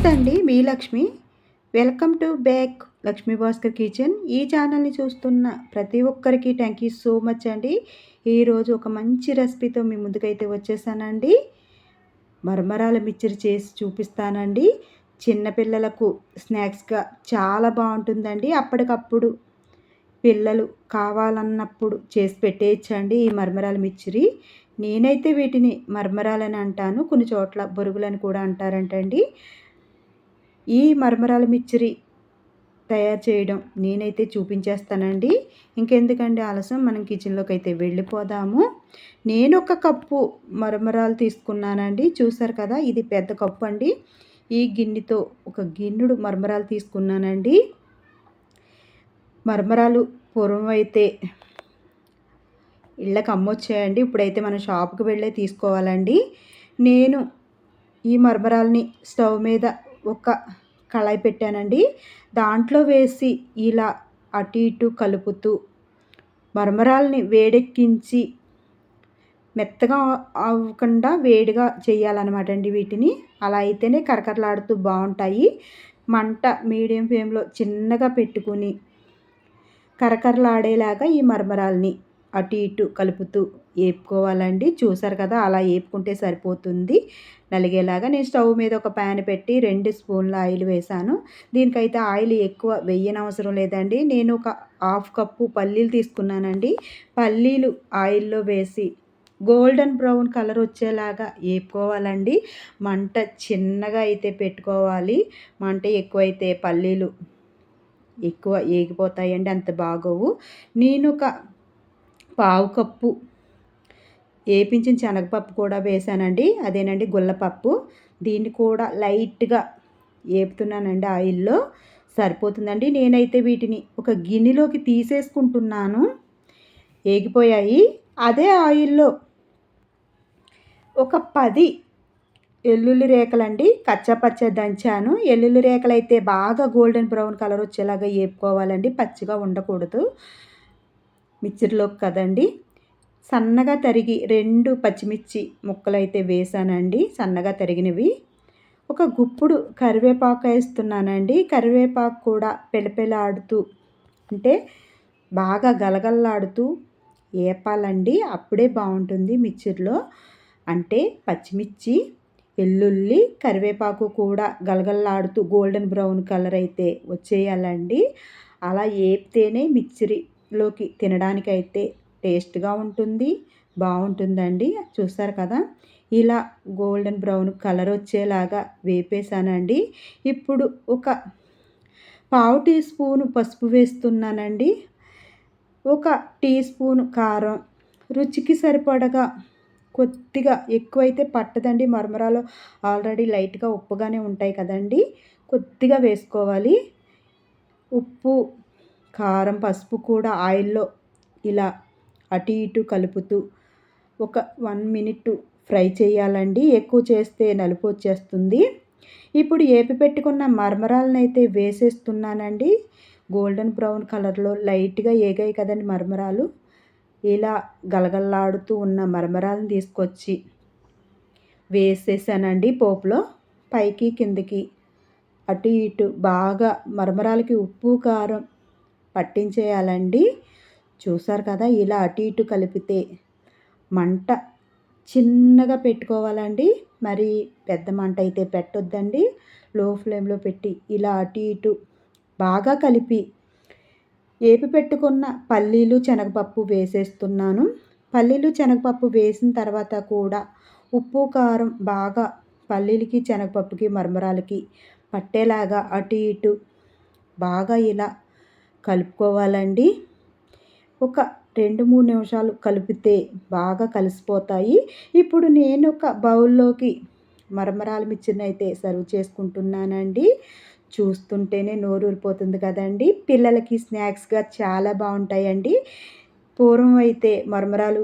నమస్తే అండి మీ Lakshmi. Welcome to back Lakshmi Bhaskar kitchen. ఈ ఛానల్ని చూస్తున్న ప్రతి ఒక్కరికి థ్యాంక్ యూ సో మచ్ అండి. ఈరోజు ఒక మంచి రెసిపీతో మీ ముందుకైతే వచ్చేసానండి. మరమరాల మిక్చర్ చేసి చూపిస్తానండి. చిన్నపిల్లలకు స్నాక్స్గా చాలా బాగుంటుందండి. అప్పటికప్పుడు పిల్లలు కావాలన్నప్పుడు చేసి పెట్టేయచ్చండి ఈ మరమరాల మిచ్చిరి నేనైతే వీటిని మర్మరాలని అంటాను కొన్ని చోట్ల బొరుగులని కూడా అంటారంటండి. ఈ మరమరాల మిక్చరీ తయారు చేయడం నేనైతే చూపించేస్తానండి. ఇంకెందుకండి ఆలస్యం? మనం కిచెన్లోకి అయితే వెళ్ళిపోదాము. నేను ఒక కప్పు మరమరాలు తీసుకున్నానండి. చూసారు కదా ఇది పెద్ద కప్పు అండి. ఈ గిన్నెతో ఒక గిన్నెడు మరమరాలు తీసుకున్నానండి. మరమరాలు పూర్వం అయితే ఇళ్ళకి అమ్మొచ్చాయండి. ఇప్పుడైతే మనం షాప్కి వెళ్ళే తీసుకోవాలండి. నేను ఈ మరమరాలని స్టవ్ మీద ఒక కళాయి పెట్టానండి. దాంట్లో వేసి ఇలా అటు ఇటు కలుపుతూ మరమరాల్ని వేడెక్కించి మెత్తగా అవ్వకుండా వేడిగా చేయాలన్నమాట అండి వీటిని. అలా అయితేనే కరకరలాడుతూ బాగుంటాయి మంట మీడియం ఫ్లేమ్లో చిన్నగా పెట్టుకుని కరకరలాడేలాగా ఈ మరమరాల్ని అటు ఇటు కలుపుతూ వేపుకోవాలండి చూసారు కదా అలా వేపుకుంటే సరిపోతుంది. నలిగేలాగా నేను స్టవ్ మీద ఒక ప్యాన్ పెట్టి రెండు స్పూన్ల ఆయిల్ వేసాను దీనికైతే ఆయిల్ ఎక్కువ వేయనవసరం లేదండి. నేను ఒక హాఫ్ కప్పు పల్లీలు తీసుకున్నానండి. పల్లీలు ఆయిల్లో వేసి గోల్డెన్ బ్రౌన్ కలర్ వచ్చేలాగా వేపుకోవాలండి మంట చిన్నగా అయితే పెట్టుకోవాలి. మంట ఎక్కువైతే పల్లీలు ఎక్కువ ఏగిపోతాయండి అంత బాగోవు. నేను ఒక పావు కప్పు వేపించిన శనగపప్పు కూడా వేసానండి అదేనండి గుల్లపప్పు. దీన్ని కూడా లైట్గా వేపుతున్నానండి ఆయిల్లో. సరిపోతుందండి. నేనైతే వీటిని ఒక గిన్నెలోకి తీసేసుకుంటున్నాను. ఏగిపోయాయి. అదే ఆయిల్లో ఒక పది ఎల్లుల్లి రేఖలండి కచ్చపచ్చ దంచాను. ఎల్లుల్లి రేఖలు అయితే బాగా గోల్డెన్ బ్రౌన్ కలర్ వచ్చేలాగా వేపుకోవాలండి పచ్చిగా ఉండకూడదు. మిక్చర్లోకి కదండి. సన్నగా తరిగి రెండు పచ్చిమిర్చి ముక్కలైతే వేసానండి. సన్నగా తరిగినవి. ఒక గుప్పుడు కరివేపాకు వేస్తున్నానండి. కరివేపాకు కూడా పెలపెలాడుతూ అంటే బాగా గలగల్లాడుతూ వేపాలండి అప్పుడే బాగుంటుంది మిక్చర్లో. అంటే పచ్చిమిర్చి వెల్లుల్లి కరివేపాకు కూడా గలగల్లాడుతూ గోల్డెన్ బ్రౌన్ కలర్ అయితే వచ్చేయాలండి. అలా వేపితేనే మిక్చరి లోకి తినడానికైతే టేస్ట్గా ఉంటుంది. బాగుంటుందండి చూస్తారు కదా? ఇలా గోల్డెన్ బ్రౌన్ కలర్ వచ్చేలాగా వేపేసానండి ఇప్పుడు ఒక పావు టీ స్పూను పసుపు వేస్తున్నానండి. ఒక టీ స్పూన్ కారం. రుచికి సరిపడగా కొద్దిగా ఎక్కువైతే పట్టదండి. మరమరాలు ఆల్రెడీ లైట్గా ఉప్పుగానే ఉంటాయి కదండి. కొద్దిగా వేసుకోవాలి. ఉప్పు కారం పసుపు కూడా ఆయిల్లో ఇలా అటు ఇటు కలుపుతూ ఒక వన్ మినిట్ ఫ్రై చేయాలండి. ఎక్కువ చేస్తే నలుపు వచ్చేస్తుంది. ఇప్పుడు ఏపి పెట్టుకున్న మరమరాలనైతే అయితే వేసేస్తున్నానండి. గోల్డెన్ బ్రౌన్ కలర్లో లైట్గా ఏగాయి కదండి మరమరాలు. ఇలా గలగల్లాడుతూ ఉన్న మరమరాలను తీసుకొచ్చి వేసేసానండి పోపులో. పైకి కిందకి అటు ఇటు బాగా మరమరాలకి ఉప్పు కారం పట్టించేయాలండి. చూసారు కదా ఇలా అటు ఇటు కలిపితే మంట చిన్నగా పెట్టుకోవాలండి. మరి పెద్ద మంట అయితే పెట్టొద్దండి. లో ఫ్లేమ్లో పెట్టి ఇలా అటు ఇటు బాగా కలిపి ఏపి పెట్టుకున్న పల్లీలు శనగపప్పు వేసేస్తున్నాను. పల్లీలు శనగపప్పు వేసిన తర్వాత కూడా ఉప్పు కారం బాగా పల్లీలకి శనగపప్పుకి మరమరాలకి పట్టేలాగా అటు ఇటు బాగా ఇలా కలుపుకోవాలండి. ఒక రెండు మూడు నిమిషాలు కలిపితే బాగా కలిసిపోతాయి. ఇప్పుడు నేను ఒక బౌల్లోకి మరమరాల మిర్చిని అయితే సర్వ్ చేసుకుంటున్నానండి. చూస్తుంటేనే నోరు ఊరిపోతుంది కదండి. పిల్లలకి స్నాక్స్గా చాలా బాగుంటాయండి. పూర్వం అయితే మరమరాలు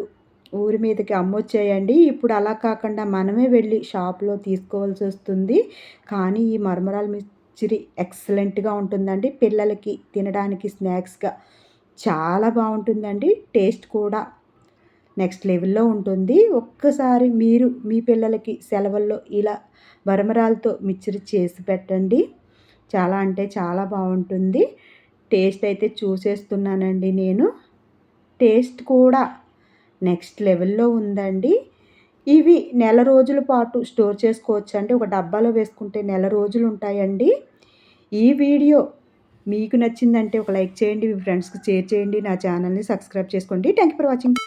ఊరి మీదకి అమ్మొచ్చాయండి. ఇప్పుడు అలా కాకుండా మనమే వెళ్ళి షాప్లో తీసుకోవాల్సి వస్తుంది. కానీ ఈ మరమరాలు చిరి ఎక్సలెంట్గా ఉంటుందండి. పిల్లలకి తినడానికి స్నాక్స్గా చాలా బాగుంటుందండి. టేస్ట్ కూడా నెక్స్ట్ లెవెల్లో ఉంటుంది. ఒక్కసారి మీరు మీ పిల్లలకి సెలవుల్లో ఇలా బరమరాలతో మిక్చర్ చేసి పెట్టండి. చాలా అంటే చాలా బాగుంటుంది. టేస్ట్ అయితే చూసేస్తున్నానండి నేను. టేస్ట్ కూడా నెక్స్ట్ లెవెల్లో ఉందండి. ఇవి నెల రోజుల పాటు స్టోర్ చేసుకోవచ్చు అండి. ఒక డబ్బాలో వేసుకుంటే నెల రోజులు ఉంటాయండి. ఈ వీడియో మీకు నచ్చిందంటే ఒక లైక్ చేయండి మీ ఫ్రెండ్స్కి షేర్ చేయండి నా ఛానల్ని సబ్స్క్రైబ్ చేసుకోండి. Thank you for watching.